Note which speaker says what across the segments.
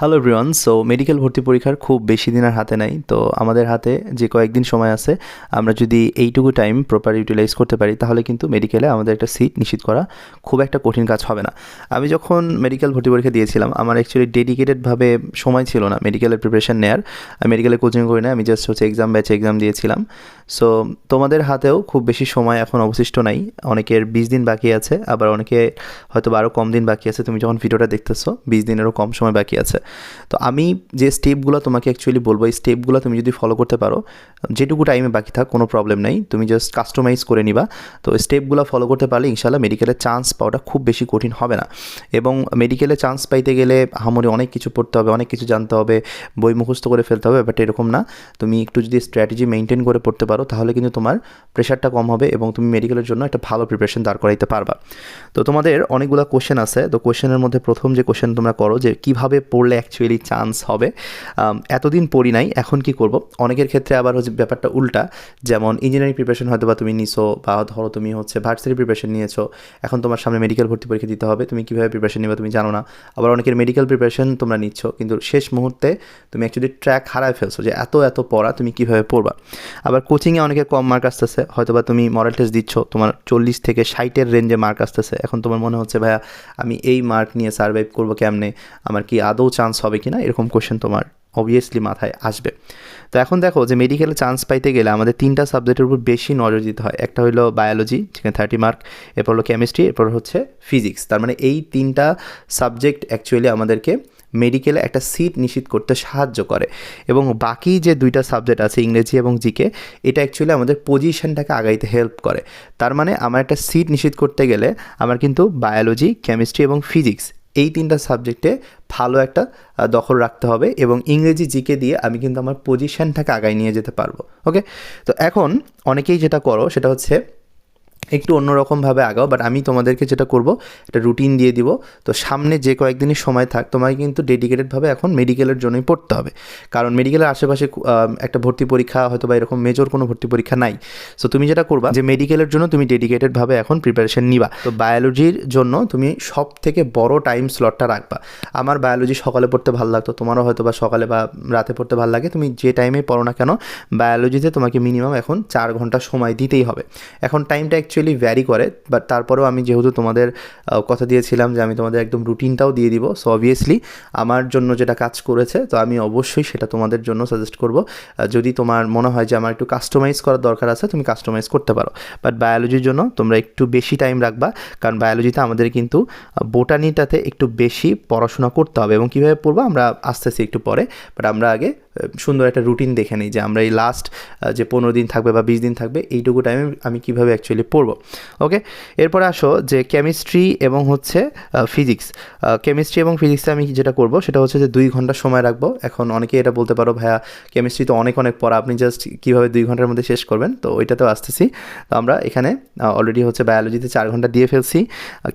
Speaker 1: Hello everyone so medical ভর্তি পরীক্ষার খুব বেশি দিনের হাতে নাই, তো আমাদের হাতে যে কয়েকদিন সময় আছে, আমরা যদি এইটুকু টাইম প্রপার ইউটিলাইজ করতে পারি, তাহলে কিন্তু মেডিকেলে আমাদের একটা সিট নিশ্চিত করা খুব একটা কঠিন কাজ হবে না। আমি যখন মেডিকেল ভর্তি পরীক্ষা দিয়েছিলাম, আমার অ্যাকচুয়ালি ডেডিকেটেডভাবে সময় ছিল না মেডিকেলের প্রিপারেশন নেওয়ার আমি মেডিকেলে কোচিং করি না, আমি জাস্ট হচ্ছে এক্সাম ব্যাচে এক্সাম দিয়েছিলাম। সো তোমাদের হাতেও খুব বেশি সময় এখন অবশিষ্ট নাই, অনেকের বিশ দিন বাকি আছে, আবার অনেকে হয়তো আরও কম দিন বাকি আছে, তুমি যখন ভিডিওটা দেখতেছো, বিশ দিনেরও কম সময় বাকি আছে। তো আমি যে স্টেপগুলো তোমাকে অ্যাকচুয়ালি বলব, এই স্টেপগুলো তুমি যদি ফলো করতে পারো, যেটুকু টাইমে বাকি থাক, কোনো প্রবলেম নেই। তুমি জাস্ট কাস্টমাইজ করে নিবা। তো স্টেপগুলো ফলো করতে পারলে ইনশাল্লাহ মেডিকেলে চান্স পাওয়াটা খুব বেশি কঠিন হবে না। এবং মেডিকেলে চান্স পাইতে গেলে হামরে অনেক কিছু পড়তে হবে, অনেক কিছু জানতে হবে, বই মুখস্থ করে ফেলতে হবে ব্যাপারটা এরকম না। তুমি একটু যদি স্ট্র্যাটেজি মেনটেন করে পড়তে পারো, তাহলে কিন্তু তোমার প্রেশারটা কম হবে এবং তুমি মেডিকেলের জন্য একটা ভালো প্রিপারেশন দাঁড় করাইতে পারবা। তো তোমাদের অনেকগুলো কোশ্চেন আছে। তো কোশ্চেনের মধ্যে প্রথম যে কোশ্চেন তোমরা করো যে কীভাবে পড়লে অ্যাকচুয়ালি চান্স হবে। এতদিন পড়ি নাই, এখন কি করব? অনেকের ক্ষেত্রে আবার হচ্ছে ব্যাপারটা উল্টা, যেমন ইঞ্জিনিয়ারিং প্রিপারেশন হয়তো বা তুমি নিছো, বা ধরো তুমি হচ্ছে ভার্সিটি প্রিপারেশন নিয়েছো, এখন তোমার সামনে মেডিকেল ভর্তি পরীক্ষা দিতে হবে, তুমি কীভাবে প্রিপারেশন নিবে তুমি জানো না। আবার অনেকের মেডিকেল প্রিপারেশন তোমরা নিচ্ছ, কিন্তু শেষ মুহূর্তে তুমি অ্যাকচুয়ালি ট্র্যাক হারায় ফেলছো যে এত এত পড়া তুমি কীভাবে পড়বা। আবার কোচিংয়ে অনেকে কম মার্ক আসতেছে হয়তো বা তুমি মরাল টেস্ট দিচ্ছ, তোমার চল্লিশ থেকে ষাটের রেঞ্জে মার্ক আসতেছে। এখন তোমার মনে হচ্ছে, ভাইয়া, আমি এই মার্ক নিয়ে সার্ভাইভ করব কেমনে? আমার কি আদৌ চান্স হবে কি না এরকম কোশ্চেন তোমার অবভিয়াসলি মাথায় আসবে। তো এখন দেখো যে মেডিকেলে চান্স পাইতে গেলে আমাদের তিনটা সাবজেক্টের উপর বেশি নজর দিতে হয়। একটা হলো বায়োলজি যেখানে থার্টি মার্ক এরপর হলো কেমিস্ট্রি এরপর হচ্ছে ফিজিক্স তার মানে এই তিনটা সাবজেক্ট অ্যাকচুয়ালি আমাদেরকে মেডিকেলে একটা সিট নিশ্চিত করতে সাহায্য করে। এবং বাকি যে দুইটা সাবজেক্ট আছে, ইংরেজি এবং জিকে, এটা অ্যাকচুয়ালি আমাদের পজিশনটাকে আগাইতে হেল্প করে। তার মানে আমার একটা সিট নিশ্চিত করতে গেলে আমার কিন্তু বায়োলজি কেমিস্ট্রি এবং ফিজিক্স এই তিনটা সাবজেক্টে ভালো একটা দখল রাখতে হবে এবং ইংরেজি জিকে দিয়ে আমি কিন্তু আমার পজিশানটাকে আগায় নিয়ে যেতে পারব ওকে তো এখন অনেকেই যেটা করো সেটা হচ্ছে একটু অন্যরকমভাবে আগাও বাট আমি তোমাদেরকে যেটা করব, একটা রুটিন দিয়ে দিব। তো সামনে যে কয়েকদিনই সময় থাক তোমাকে কিন্তু ডেডিকেটেডভাবে এখন মেডিকেলের জন্যই পড়তে হবে। কারণ মেডিকেলের আশেপাশে একটা ভর্তি পরীক্ষা হয়তো বা এরকম মেজর কোনো ভর্তি পরীক্ষা নাই। সো তুমি যেটা করবা, যে মেডিকেলের জন্য তুমি ডেডিকেটেডভাবে এখন প্রিপারেশন নিবা। তো বায়োলজির জন্য তুমি সব থেকে বড় টাইম স্লটটা রাখবা। আমার বায়োলজি সকালে পড়তে ভালো লাগতো, তোমারও হয়তো বা সকালে বা রাতে পড়তে ভালো লাগে। তুমি যে টাইমে পড়ো না কেন বায়োলজিতে তোমাকে মিনিমাম এখন চার ঘণ্টা সময় দিতেই হবে। এখন টাইমটা অ্যাকচুয়ালি ভ্যারি করে বাট তারপরেও আমি যেহেতু তোমাদের কথা দিয়েছিলাম যে আমি তোমাদের একদম রুটিনটাও দিয়ে দিব সো অবভিয়াসলি আমার জন্য যেটা কাজ করেছে, তো আমি অবশ্যই সেটা তোমাদের জন্য সাজেস্ট করব। যদি তোমার মনে হয় যে আমার একটু কাস্টমাইজ করার দরকার আছে, তুমি কাস্টমাইজ করতে পারো। বাট বায়োলজির জন্য তোমরা একটু বেশি টাইম রাখবা, কারণ বায়োলজিতে আমাদের কিন্তু বোটানিটাতে একটু বেশি পড়াশোনা করতে হবে, এবং কীভাবে পড়ব আমরা আস্তে আস্তে একটু পরে বাট আমরা আগে সুন্দর একটা রুটিন দেখে নিই যে আমরা এই লাস্ট যে পনেরো দিন থাকবে বা বিশ দিন থাকবে, এইটুকু টাইমে আমি কীভাবে অ্যাকচুয়ালি পড়ব? ওকে এরপরে আসো যে কেমিস্ট্রি এবং হচ্ছে ফিজিক্স কেমিস্ট্রি এবং ফিজিক্সে আমি যেটা করব সেটা হচ্ছে যে দুই ঘণ্টা সময় রাখব। এখন অনেকে এটা বলতে পারো, ভাইয়া কেমিস্ট্রি তো অনেক অনেক পড়া। আপনি জাস্ট কীভাবে দুই ঘণ্টার মধ্যে শেষ করবেন? তো ওইটাতেও আসতেছি। তো আমরা এখানে অলরেডি হচ্ছে বায়োলজিতে চার ঘণ্টা দিয়ে ফেলছি।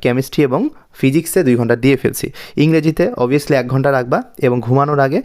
Speaker 1: কেমিস্ট্রি এবং ফিজিক্সে দুই ঘণ্টা দিয়ে ফেলছি। ইংরেজিতে অবভিয়াসলি এক ঘণ্টা রাখবা এবং ঘুমানোর আগে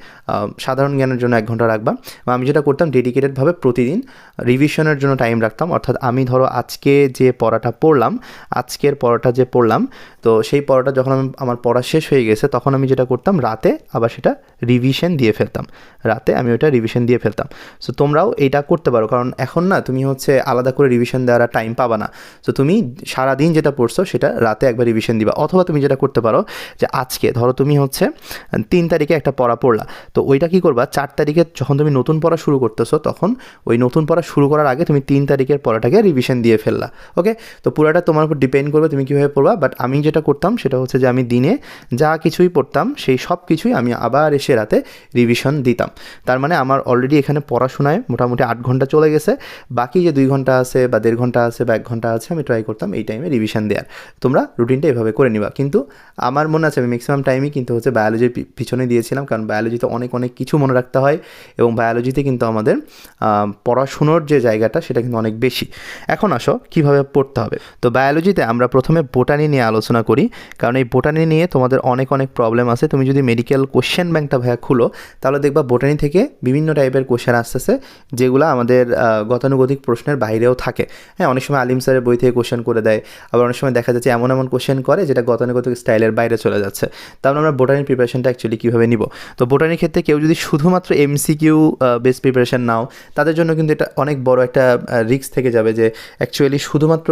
Speaker 1: সাধারণ জ্ঞানের জন্য এক ঘণ্টা রাখবা। আমি যেটা করতাম ডেডিকেটেডভাবে প্রতিদিন রিভিশনের জন্য টাইম রাখতাম। অর্থাৎ আমি ধরো আজকে যে পড়াটা পড়লাম, আজকের পড়াটা যে পড়লাম, তো সেই পড়াটা যখন আমি, আমার পড়া শেষ হয়ে গেছে, তখন আমি যেটা করতাম, রাতে আবার সেটা রিভিশন দিয়ে ফেলতাম। রাতে আমি ওটা রিভিশন দিয়ে ফেলতাম। সো তোমরাও এইটা করতে পারো, কারণ এখন না, তুমি হচ্ছে আলাদা করে রিভিশন দেওয়ার টাইম পাবা না। তো তুমি সারাদিন যেটা পড়ছো, সেটা রাতে একবার রিভিশন দিবা। অথবা তুমি যেটা করতে পারো, যে আজকে ধরো তুমি হচ্ছে তিন তারিখে একটা পড়া পড়লা। তো ওইটা কি করবা, চার তারিখে যখন তুমি নতুন পড়া শুরু করতেছো, তখন ওই নতুন পড়া শুরু করার আগে তুমি তিন তারিখের পড়াটাকে রিভিশন দিয়ে ফেললা ওকে তো পুরোটা তোমার উপর ডিপেন্ড করবে তুমি কীভাবে পড়বা বাট আমি যেটা করতাম সেটা হচ্ছে যে আমি দিনে যা কিছুই পড়তাম সেই সব কিছুই আমি আবার এসে রাতে রিভিশন দিতাম। তার মানে আমার অলরেডি এখানে পড়াশোনায় মোটামুটি আট ঘণ্টা চলে গেছে বাকি যে দুই ঘণ্টা আছে বা দেড় ঘণ্টা আছে বা এক ঘণ্টা আছে আমি ট্রাই করতাম এই টাইমে রিভিশন দেওয়ার তোমরা রুটিনটা এভাবে করে নিবা। কিন্তু আমার মনে আছে আমি ম্যাক্সিমাম টাইমই কিন্তু হচ্ছে বায়োলজির পিছনে দিয়েছিলাম কারণ বায়োলজিতে অনেক অনেক কিছু মনে রাখতে হয় এবং বায়োলজিতে কিন্তু আমাদের আহ, পড়াশুনোর যে জায়গাটা, সেটা কিন্তু অনেক বেশি। এখন আসো, কীভাবে পড়তে হবে? তো বায়োলজিতে আমরা প্রথমে বোটানি নিয়ে আলোচনা করি। কারণ এই বোটানি নিয়ে তোমাদের অনেক অনেক প্রবলেম আছে। তুমি যদি মেডিকেল কোশ্চেন ব্যাংকটা ভাইয়া খুলো, তাহলে দেখবা বোটানি থেকে বিভিন্ন টাইপের কোশ্চেন আসতেছে, যেগুলো আমাদের গতানুগতিক প্রশ্নের বাইরেও থাকে। হ্যাঁ অনেক সময় আলিম স্যারের বই থেকে কোশ্চেন করে দেয়। আবার অনেক সময় দেখা যাচ্ছে এমন এমন কোশ্চেন করে, যেটা গতানুগতিক স্টাইলের বাইরে চলে যাচ্ছে। তাহলে আমরা বোটানির প্রিপারেশনটা অ্যাকচুয়ালি কীভাবে নিব? তো বোটানির ক্ষেত্রে কেউ যদি শুধুমাত্র এমসিকিউ বেস প্রিপারেশন নাও, তাদের জন্য কিন্তু এটা অনেক বড় একটা রিস্ক থেকে যাবে যে অ্যাকচুয়ালি শুধুমাত্র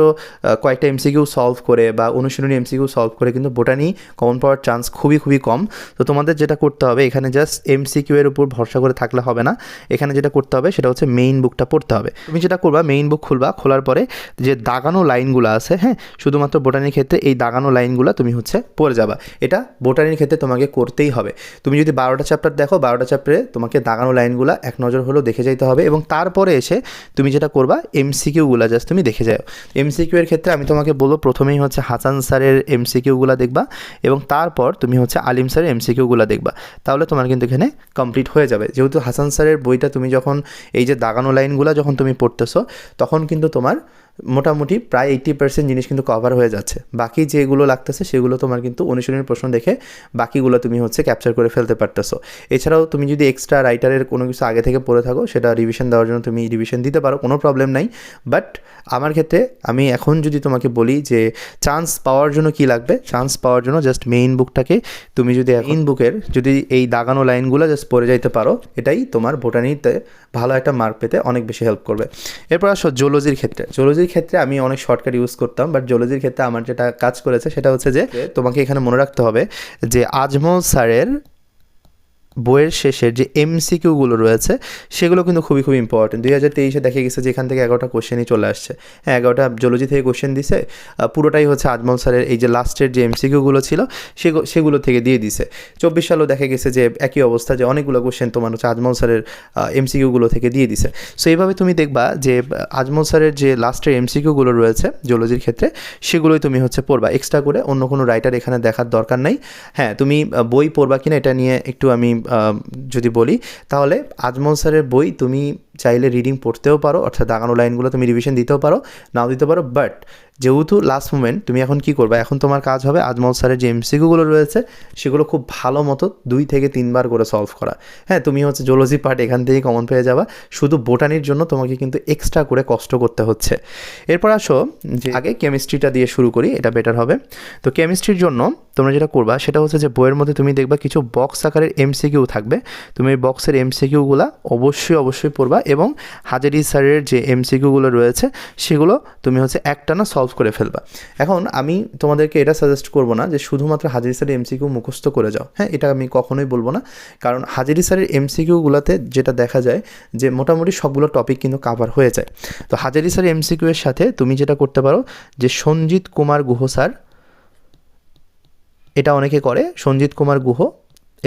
Speaker 1: কয়েকটা এমসিকিউ সলভ করে বা অনুশীলনী এমসিকিউ সলভ করে কিন্তু বোটানি কমন পাওয়ার চান্স খুবই খুবই কম। তো তোমাদের যেটা করতে হবে, এখানে জাস্ট এমসিকিউ এর উপর ভরসা করে থাকলে হবে না। এখানে যেটা করতে হবে, সেটা হচ্ছে মেইন বুকটা পড়তে হবে। তুমি যেটা করবা মেইন বুক খুলবা, খোলার পরে যে দাগানো লাইনগুলো আছে হ্যাঁ শুধুমাত্র বোটানির ক্ষেত্রে এই দাগানো লাইনগুলো তুমি হচ্ছে পড়ে যাবা। এটা বোটানির ক্ষেত্রে তোমাকে করতেই হবে। তুমি যদি বারোটা চ্যাপ্টার দেখো, বারোটা চ্যাপ্টারে তোমাকে দাগানো লাইনগুলো এক নজর হলেও দেখে যাইতে হবে এবং তারপরে এসে তুমি যেটা করবা এমসিকিউগুলো জাস্ট তুমি দেখে যাও। এমসিকিউ এর ক্ষেত্রে আমি তোমাকে বলব, প্রথমেই হচ্ছে হাসান স্যারের এমসিকিউগুলো দেখবা এবং তারপর তুমি হচ্ছে আলিম স্যারের এমসিকিউগুলো দেখবা। তাহলে তোমার কিন্তু এখানে কমপ্লিট হয়ে যাবে। যেহেতু হাসান স্যারের বইটা তুমি যখন, এই যে দাগানো লাইনগুলো যখন তুমি পড়তেছো, তখন কিন্তু তোমার মোটামুটি প্রায় এইট্টি পার্সেন্ট জিনিস কিন্তু কভার হয়ে যাচ্ছে। বাকি যেগুলো লাগতেছে সেগুলো তোমার কিন্তু অনুশীলনের প্রশ্ন দেখে বাকিগুলো তুমি হচ্ছে ক্যাপচার করে ফেলতে পারতেছো। এছাড়াও তুমি যদি এক্সট্রা রাইটারের কোনো কিছু আগে থেকে পড়ে থাকো সেটা রিভিশন দেওয়ার জন্য তুমি রিভিশন দিতে পারো কোনো প্রবলেম নাই। বাট আমার ক্ষেত্রে আমি এখন যদি তোমাকে বলি যে চান্স পাওয়ার জন্য কি লাগবে চান্স পাওয়ার জন্য জাস্ট মেইন বুকটাকে তুমি যদি মেইন বুকের যদি এই দাগানো লাইনগুলো জাস্ট পড়ে যাইতে পারো এটাই তোমার বোটানিতে ভালো একটা মার্ক পেতে অনেক বেশি হেল্প করবে। এরপর আসো জোলজির ক্ষেত্রে। জোলজির ক্ষেত্রে আমি অনেক শর্টকাট ইউজ করতাম বাট জুলজির ক্ষেত্রে আমার যেটা কাজ করেছে সেটা হচ্ছে যে তোমাকে এখানে মনে রাখতে হবে যে আজমল স্যারের বইয়ের শেষের যে এমসিকিউগুলো রয়েছে, সেগুলো কিন্তু খুবই খুবই ইম্পর্টেন্ট দুই হাজার তেইশে দেখে গেছে যে এখান থেকে এগারোটা কোশ্চেনই চলে আসছে। হ্যাঁ এগারোটা জোলজি থেকে কোশ্চেন দিছে। পুরোটাই হচ্ছে আজমল স্যারের এই যে লাস্টের যে এমসিকিউগুলো ছিল, সেগু- সেগুলো থেকে দিয়ে দিছে। চব্বিশ সালেও দেখা গেছে যে একই অবস্থা, যে অনেকগুলো কোশ্চেন তোমার হচ্ছে আজমল স্যারের এমসিকিউগুলো থেকে দিয়ে দিছে। সো এইভাবে তুমি দেখবা যে আজমল স্যারের যে লাস্টের এমসিকিউগুলো রয়েছে জোলজির ক্ষেত্রে, সেগুলোই তুমি হচ্ছে পড়বা। এক্সট্রা করে অন্য কোনো রাইটার এখানে দেখার দরকার নাই। হ্যাঁ তুমি বই পড়বা কিনা এটা নিয়ে একটু আমি যদি বলি, তাহলে আজমল স্যারের বই তুমি চাইলে রিডিং পড়তেও পারো, অর্থাৎ দাগানো লাইনগুলো তুমি রিভিশন দিতেও পারো, নাও দিতে পারো বাট যেহেতু লাস্ট মোমেন্ট তুমি এখন কি করবে? এখন তোমার কাজ হবে আজমল স্যারের যে এমসিকিউগুলো রয়েছে, সেগুলো খুব ভালো মতো দুই থেকে তিনবার করে সলভ করা। হ্যাঁ তুমি হচ্ছে জোলজি পার্ট এখান থেকেই কমন পেয়ে যাবা। শুধু বোটানির জন্য তোমাকে কিন্তু এক্সট্রা করে কষ্ট করতে হচ্ছে। এরপর আসো, যে আগে কেমিস্ট্রিটা দিয়ে শুরু করি, এটা বেটার হবে। তো কেমিস্ট্রির জন্য তোমরা যেটা করবা, সেটা হচ্ছে যে বইয়ের মধ্যে তুমি দেখবা কিছু বক্স আকারের এমসিকিউ থাকবে। তুমি এই বক্সের এমসিকিউগুলো অবশ্যই অবশ্যই পড়বা এবং হাজারি স্যারের যে এমসিকিউগুলো রয়েছে, সেগুলো তুমি হচ্ছে একটানা সলভ করে ফেলবা। এখন আমি তোমাদেরকে এটা সাজেস্ট করব না যে শুধুমাত্র হাজারি স্যারের এমসিকিউ মুখস্থ করে যাও। হ্যাঁ এটা আমি কখনোই বলব না। কারণ হাজারি স্যারের এমসিকিউগুলোতে যেটা দেখা যায় যে মোটামুটি সবগুলো টপিক কিন্তু কাভার হয়ে যায়। তো হাজারি স্যারের এমসিকিউ এর সাথে তুমি যেটা করতে পারো যে সঞ্জিত কুমার গুহ স্যার, এটা অনেকে করে, সঞ্জিত কুমার গুহ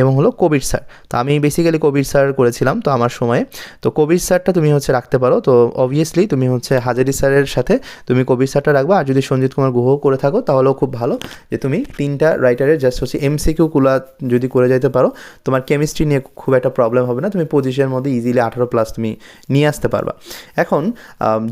Speaker 1: এবং হলো কবির স্যার। তো আমি বেসিক্যালি কবির স্যার করেছিলাম তো আমার সময়ে। তো কবির স্যারটা তুমি হচ্ছে রাখতে পারো। তো অবভিয়াসলি তুমি হচ্ছে হাজারি স্যারের সাথে তুমি কবির স্যারটা রাখবা। আর যদি সঞ্জিত কুমার গুহ করে থাকো তাহলেও খুব ভালো যে তুমি তিনটা রাইটারের জাস্ট হচ্ছে এমসিকিউগুলো যদি করে যাইতে পারো, তোমার কেমিস্ট্রি নিয়ে খুব একটা প্রবলেম হবে না। তুমি পজিশনের মধ্যে ইজিলি আঠারো প্লাস তুমি নিয়ে আসতে পারবা। এখন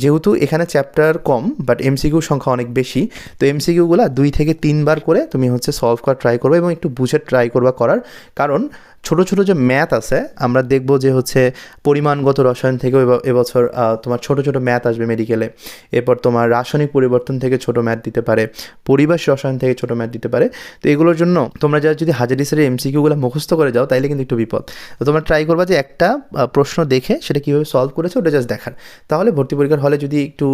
Speaker 1: যেহেতু এখানে চ্যাপ্টার কম বাট এমসিকিউ সংখ্যা অনেক বেশি, তো এমসিকিউগুলো দুই থেকে তিনবার করে তুমি হচ্ছে সলভ করা ট্রাই করবে এবং একটু বুঝে ট্রাই করবা করার কারণ ছোট ছোট যে ম্যাথ আছে, আমরা দেখব যে হচ্ছে পরিমাণগত রসায়ন থেকেও এব- এবছর তোমার ছোট ছোট ম্যাথ আসবে মেডিকেলে এরপর তোমার রাসায়নিক পরিবর্তন থেকে ছোট ম্যাথ দিতে পারে, পরিবেশ রসায়ন থেকে ছোট ম্যাথ দিতে পারে। তো এগুলোর জন্য তোমরা যারা যদি হাজারিসের এমসিকিউগুলো মুখস্থ করে যাও, তাইলে কিন্তু একটু বিপদ। তো তোমরা ট্রাই করবা যে একটা প্রশ্ন দেখে সেটা কীভাবে সলভ করেছে, ওটা জাস্ট দেখার। তাহলে ভর্তি পরীক্ষার হলে যদি একটু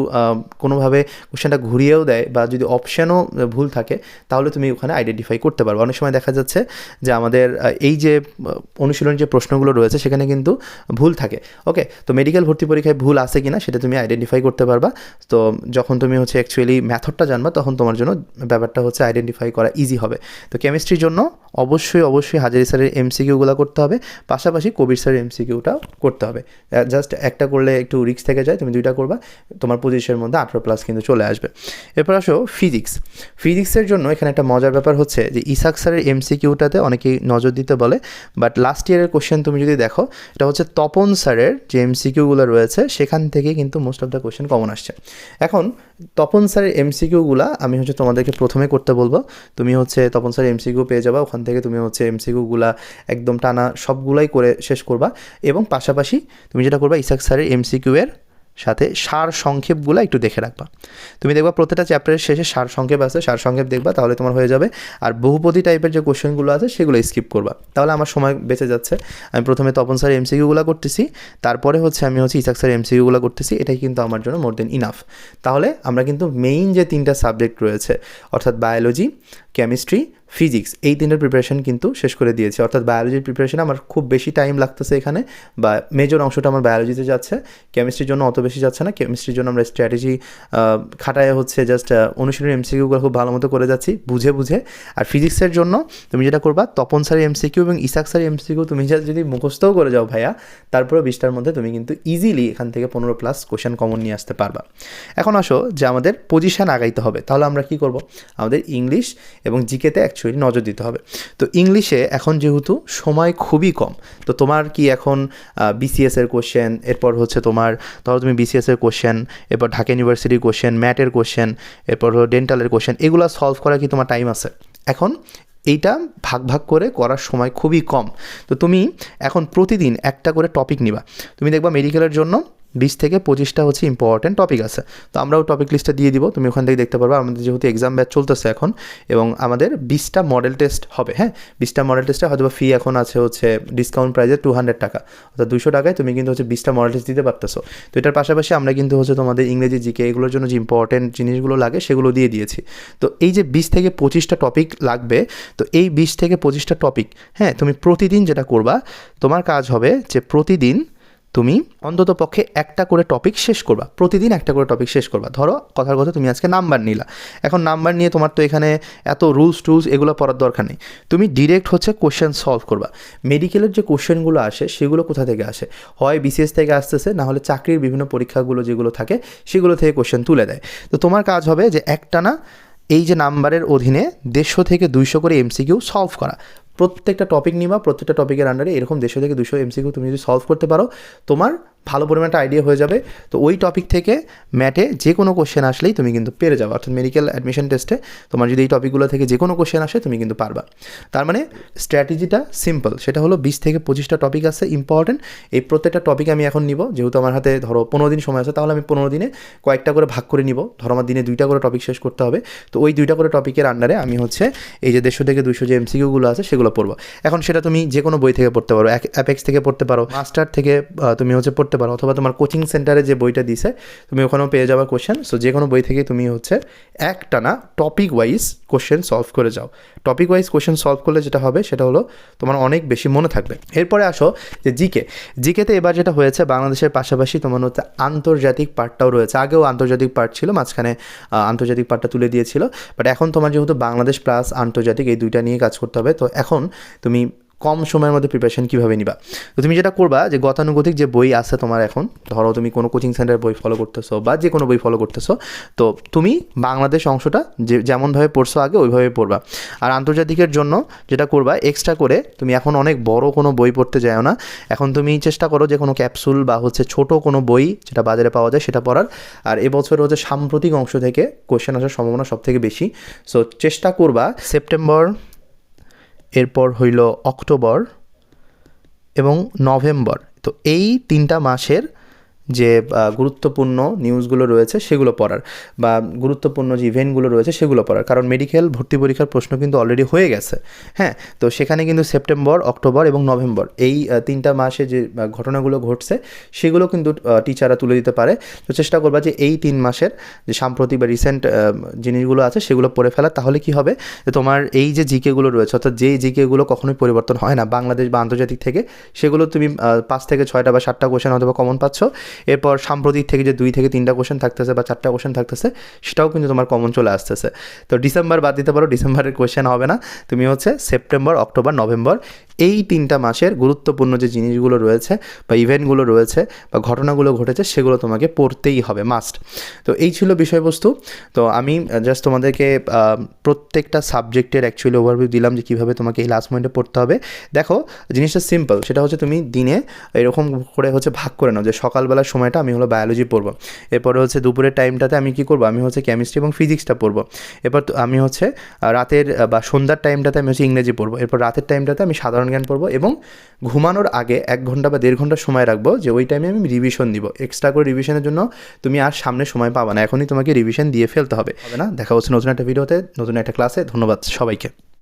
Speaker 1: কোনোভাবে কোশ্চেনটা ঘুরিয়েও দেয় বা যদি অপশানও ভুল থাকে, তাহলে তুমি ওখানে আইডেন্টিফাই করতে পারবে। অনেক সময় দেখা যাচ্ছে যে আমাদের এই যে আহ, অনুশীলন যে প্রশ্নগুলো রয়েছে সেখানে কিন্তু ভুল থাকে। ওকে তো মেডিকেল ভর্তি পরীক্ষায় ভুল আছে কিনা সেটা তুমি আইডেন্টিফাই করতে পারবা। তো যখন তুমি হচ্ছে অ্যাকচুয়ালি ম্যাথডটা জানবা তখন তোমার জন্য ব্যাপারটা হচ্ছে আইডেন্টিফাই করা ইজি হবে। তো কেমিস্ট্রির জন্য অবশ্যই অবশ্যই হাজারি স্যারের এমসিকিউগুলো করতে হবে। পাশাপাশি কবির স্যারের এমসিকিউটাও করতে হবে। জাস্ট একটা করলে একটু রিস্ক থেকে যায় তুমি দুইটা করবা তোমার পজিশনের মধ্যে আঠারো প্লাস কিন্তু চলে আসবে। এরপর আসো ফিজিক্স ফিজিক্সের জন্য এখানে একটা মজার ব্যাপার হচ্ছে যে ইসাক স্যারের এমসিকিউটাতে অনেকেই নজর দিতে বলে বাট লাস্ট ইয়ারের কোশ্চেন তুমি যদি দেখো, এটা হচ্ছে তপন স্যারের যে এমসিকিউগুলো রয়েছে, সেখান থেকে কিন্তু most of the question common আসছে। এখন, তপন স্যারের এমসিকিউগুলো আমি হচ্ছে তোমাদেরকে প্রথমে করতে বলব। তুমি হচ্ছে তপন স্যারের এমসিকিউ পেয়ে যাবা, ওখান থেকে তুমি হচ্ছে এমসিকিউগুলা একদম টানা সবগুলাই করে শেষ করবা। এবং পাশাপাশি তুমি যেটা করবা, ইসাক স্যারের এমসিকিউ এর সাথে সার সংক্ষেপগুলো একটু দেখে রাখবা। তুমি দেখবা প্রত্যেকটা চ্যাপ্টারের শেষে সার সংক্ষেপ আছে, সার সংক্ষেপ দেখবা, তাহলে তোমার হয়ে যাবে। আর বহুপতি টাইপের যে কোশ্চেনগুলো আছে, সেগুলো স্কিপ করবা। তাহলে আমার সময় বেঁচে যাচ্ছে। আমি প্রথমে তপন স্যার এমসিকিউগুলো করতেছি, তারপরে হচ্ছে আমি হচ্ছে ইসাক স্যার এমসিকিউগুলো করতেছি, এটাই কিন্তু আমার জন্য মোর দেন ইনাফ তাহলে আমরা কিন্তু মেইন যে তিনটা সাবজেক্ট রয়েছে, অর্থাৎ বায়োলজি কেমিস্ট্রি ফিজিক্স এই তিনটার প্রিপারেশন কিন্তু শেষ করে দিয়েছি। অর্থাৎ বায়োলজির প্রিপারেশন আমার খুব বেশি টাইম লাগতেছে এখানে, বা মেজর অংশটা আমার বায়োলজিতে যাচ্ছে। কেমিস্ট্রির জন্য অত বেশি যাচ্ছে না। কেমিস্ট্রির জন্য আমরা স্ট্র্যাটেজি খাটায় হচ্ছে জাস্ট অনুশীলনের এমসিকিউগুলো খুব ভালো মতো করে যাচ্ছি, বুঝে বুঝে। আর ফিজিক্সের জন্য তুমি যেটা করবা, তপন স্যারের এমসিকিউ এবং ইসাক স্যারের এমসিকিউ তুমি যা যদি মুখস্থও করে যাও ভাইয়া তারপরে বিশটার মধ্যে তুমি কিন্তু ইজিলি এখান থেকে পনেরো প্লাস কোশ্চেন কমন নিয়ে আসতে পারবা। এখন আসো যে আমাদের পজিশান আগাইতে হবে। তাহলে আমরা কি করব? আমাদের ইংলিশ এবং জিকেতে অ্যাকচুয়ালি নজর দিতে হবে। তো ইংলিশে এখন যেহেতু সময় খুবই কম, তো তোমার কি এখন বিসিএস এর কোশ্চেন এরপর হচ্ছে তোমার, ধরো তুমি বিসিএস এর কোশ্চেন এরপর ঢাকা ইউনিভার্সিটির কোশ্চেন ম্যাটের কোশ্চেন এরপর হলো ডেন্টালের কোশ্চেন এগুলো সলভ করা কি তোমার টাইম আছে? এখন এইটা ভাগ ভাগ করে করার সময় খুবই কম। তো তুমি এখন প্রতিদিন একটা করে টপিক নিবা। তুমি দেখবা মেডিকেলের জন্য বিশ থেকে পঁচিশটা হচ্ছে ইম্পর্ট্যান্ট টপিক আছে। তো আমরাও টপিক লিস্টটা দিয়ে দিব, তুমি ওখান থেকে দেখতে পারবে, আমাদের যেহেতু এক্সাম ব্যাচ চলতেছে এখন, এবং আমাদের বিশটা মডেল টেস্ট হবে হ্যাঁ? বিশটা মডেল টেস্টে হয়তো ফি এখন আছে হচ্ছে ডিসকাউন্ট প্রাইজে টু হান্ড্রেড টাকা, অর্থাৎ দুশো টাকায় তুমি কিন্তু হচ্ছে বিশটা মডেল টেস্ট দিতে পারতেছো। তো এটার পাশাপাশি আমরা কিন্তু হচ্ছে তোমাদের ইংরেজি জিকে এগুলোর জন্য যে ইম্পর্ট্যান্ট জিনিসগুলো লাগে, সেগুলো দিয়ে দিয়েছি। তো এই যে বিশ থেকে পঁচিশটা টপিক লাগবে, তো এই বিশ থেকে পঁচিশটা টপিক হ্যাঁ? তুমি প্রতিদিন যেটা করবা, তোমার কাজ হবে যে প্রতিদিন তুমি অন্তত পক্ষে একটা করে টপিক শেষ করবা। প্রতিদিন একটা করে টপিক শেষ করবা। ধরো, কথার কথা তুমি আজকে নাম্বার নিলা। এখন নাম্বার নিয়ে তোমার তো এখানে এত রুলস টুলস এগুলো পড়ার দরকার নেই। তুমি ডিরেক্ট হচ্ছে কোশ্চেন সলভ করবা। মেডিকেলের যে কোশ্চেনগুলো আসে, সেগুলো কোথা থেকে আসে? হয় বিসিএস থেকে আসতেছে, না হলে চাকরির বিভিন্ন পরীক্ষাগুলো যেগুলো থাকে, সেগুলো থেকে কোশ্চেন তুলে দেয়। তো তোমার কাজ হবে যে একটানা এই যে নাম্বারের অধীনে দেড়শো থেকে দুইশো করে এমসিকিউ সলভ করা। প্রত্যেকটা টপিক নিবা, প্রত্যেকটা টপিকের আন্ডারে এরকম দেড়শো থেকে দুশো এমসিকিউ তুমি যদি সলভ করতে পারো, তোমার ভালো পরিমাণ একটা আইডিয়া হয়ে যাবে। তো ওই টপিক থেকে ম্যাটে যে কোনো কোশ্চেন আসলেই তুমি কিন্তু পেরে যাবে। অর্থাৎ মেডিকেল অ্যাডমিশন টেস্টে তোমার যদি এই টপিকগুলো থেকে যে কোনো কোশ্চেন আসে তুমি কিন্তু পারবা। তার মানে স্ট্র্যাটেজিটা সিম্পল সেটা হলো বিশ থেকে পঁচিশটা টপিক আছে ইম্পর্টেন্ট এই প্রত্যেকটা টপিক আমি এখন নিব। যেহেতু আমার হাতে ধরো পনেরো দিন সময় আছে তাহলে আমি পনেরো দিনে কয়েকটা করে ভাগ করে নিব। ধরো আমার দিনে দুইটা করে টপিক শেষ করতে হবে। তো ওই দুইটা করে টপিকের আন্ডারে আমি হচ্ছে এই যে দেড়শো থেকে দুশো যে এমসিকিউগুলো আছে সেগুলো পড়ব। এখন সেটা তুমি যে কোনো বই থেকে পড়তে পারো। অ্যাপেক্স থেকে পড়তে পারো। মাস্টার থেকে তুমি হচ্ছে পড়তে পারো, অথবা তোমার কোচিং সেন্টারে যে বইটা দিছে, তুমি ওখানেও পেয়ে যাবে কোশ্চেন সো যে কোনো বই থেকে তুমি হচ্ছে একটানা টপিক ওয়াইজ কোশ্চেন সলভ করে যাও। টপিক ওয়াইজ কোশ্চেন সলভ করলে যেটা হবে, সেটা হলো তোমার অনেক বেশি মনে থাকবে। এরপরে আসো যে জিকে। জিকেতে এবার যেটা হয়েছে, বাংলাদেশের পাশাপাশি তোমার হচ্ছে আন্তর্জাতিক পার্টটাও রয়েছে। আগেও আন্তর্জাতিক পার্ট ছিল, মাঝখানে আন্তর্জাতিক পার্টটা তুলে দিয়েছিল। বাট এখন তোমার যেহেতু বাংলাদেশ প্লাস আন্তর্জাতিক, এই দুইটা নিয়ে কাজ করতে হবে। তো এখন তুমি কম সময়ের মধ্যে প্রিপারেশন কীভাবে নিবা? তো তুমি যেটা করবা যে গতানুগতিক যে বই আছে তোমার এখন, ধরো তুমি কোনো কোচিং সেন্টার বই ফলো করতেছো বা যে কোনো বই ফলো করতেছো, তো তুমি বাংলাদেশ অংশটা যে, যেমনভাবে পড়ছো আগে ওইভাবে পড়বা। আর আন্তর্জাতিকের জন্য যেটা করবা এক্সট্রা করে তুমি এখন অনেক বড় কোনো বই পড়তে যাও না। এখন তুমি চেষ্টা করো যে কোনো ক্যাপসুল বা হচ্ছে ছোট কোনো বই যেটা বাজারে পাওয়া যায় সেটা পড়ার। আর এবছর হচ্ছে সাম্প্রতিক অংশ থেকে কোয়েশ্চেন আসার সম্ভাবনা সব থেকে বেশি। সো চেষ্টা করবা সেপ্টেম্বর এরপর হইল অক্টোবর এবং নভেম্বর। তো এই তিনটা মাসের যে গুরুত্বপূর্ণ নিউজগুলো রয়েছে সেগুলো পড়ার বা গুরুত্বপূর্ণ যে ইভেন্টগুলো রয়েছে সেগুলো পড়ার। কারণ মেডিকেল ভর্তি পরীক্ষার প্রশ্ন কিন্তু অলরেডি হয়ে গেছে হ্যাঁ? তো সেখানে কিন্তু সেপ্টেম্বর অক্টোবর এবং নভেম্বর এই তিনটা মাসে যে ঘটনাগুলো ঘটছে সেগুলো কিন্তু টিচাররা তুলে দিতে পারে। তো চেষ্টা করবা যে এই তিন মাসের যে সাম্প্রতিক বা রিসেন্ট জিনিসগুলো আছে সেগুলো পড়ে ফেলা, তাহলে কি হবে? যে তোমার এই যে জিকেগুলো রয়েছে, অর্থাৎ যেই জিকেগুলো কখনোই পরিবর্তন হয় না, বাংলাদেশ বা আন্তর্জাতিক থেকে, সেগুলো তুমি পাঁচ থেকে ছয়টা বা সাতটা কোশ্চেন অথবা কমন পাচ্ছ। এরপর সাম্প্রতিক থেকে যে দুই থেকে তিনটা কোশ্চেন থাকতেছে বা চারটা কোশ্চেন থাকতেছে, সেটাও কিন্তু তোমার কমন চলে আসতেছে। তো ডিসেম্বর বাদ দিতে পারো ডিসেম্বরের কোশ্চেন হবে না। তুমি হচ্ছে সেপ্টেম্বর অক্টোবর নভেম্বর এই তিনটা মাসের গুরুত্বপূর্ণ যে জিনিসগুলো রয়েছে বা ইভেন্টগুলো রয়েছে বা ঘটনাগুলো ঘটেছে, সেগুলো তোমাকে পড়তেই হবে মাস্ট তো এই ছিল বিষয়বস্তু। তো আমি জাস্ট তোমাদেরকে প্রত্যেকটা সাবজেক্টের অ্যাকচুয়ালি ওভারভিউ দিলাম যে কীভাবে তোমাকে এই লাস্ট মোমেন্টে পড়তে হবে। দেখো, জিনিসটা সিম্পল সেটা হচ্ছে তুমি দিনে এরকম করে হচ্ছে ভাগ করে নাও যে সকালবেলার সময়টা আমি হলো বায়োলজি পড়ব। এরপরে হচ্ছে দুপুরের টাইমটাতে আমি কী করব? আমি হচ্ছে কেমিস্ট্রি এবং ফিজিক্সটা পড়ব। এরপর আমি হচ্ছে রাতের বা সন্ধ্যার টাইমটাতে আমি হচ্ছে ইংরেজি পড়ব। এরপর রাতের টাইমটাতে আমি সাধারণ জ্ঞান পড়ব এবং ঘুমানোর আগে এক ঘণ্টা বা দেড় ঘণ্টা সময় রাখব যে ওই টাইমে আমি রিভিশন দিব। এক্সট্রা করে রিভিশনের জন্য তুমি আর সামনে সময় পাবা না। এখনই তোমাকে রিভিশন দিয়ে ফেলতে হবে। না? দেখা হচ্ছে নতুন একটা ভিডিওতে নতুন একটা ক্লাসে ধন্যবাদ সবাইকে।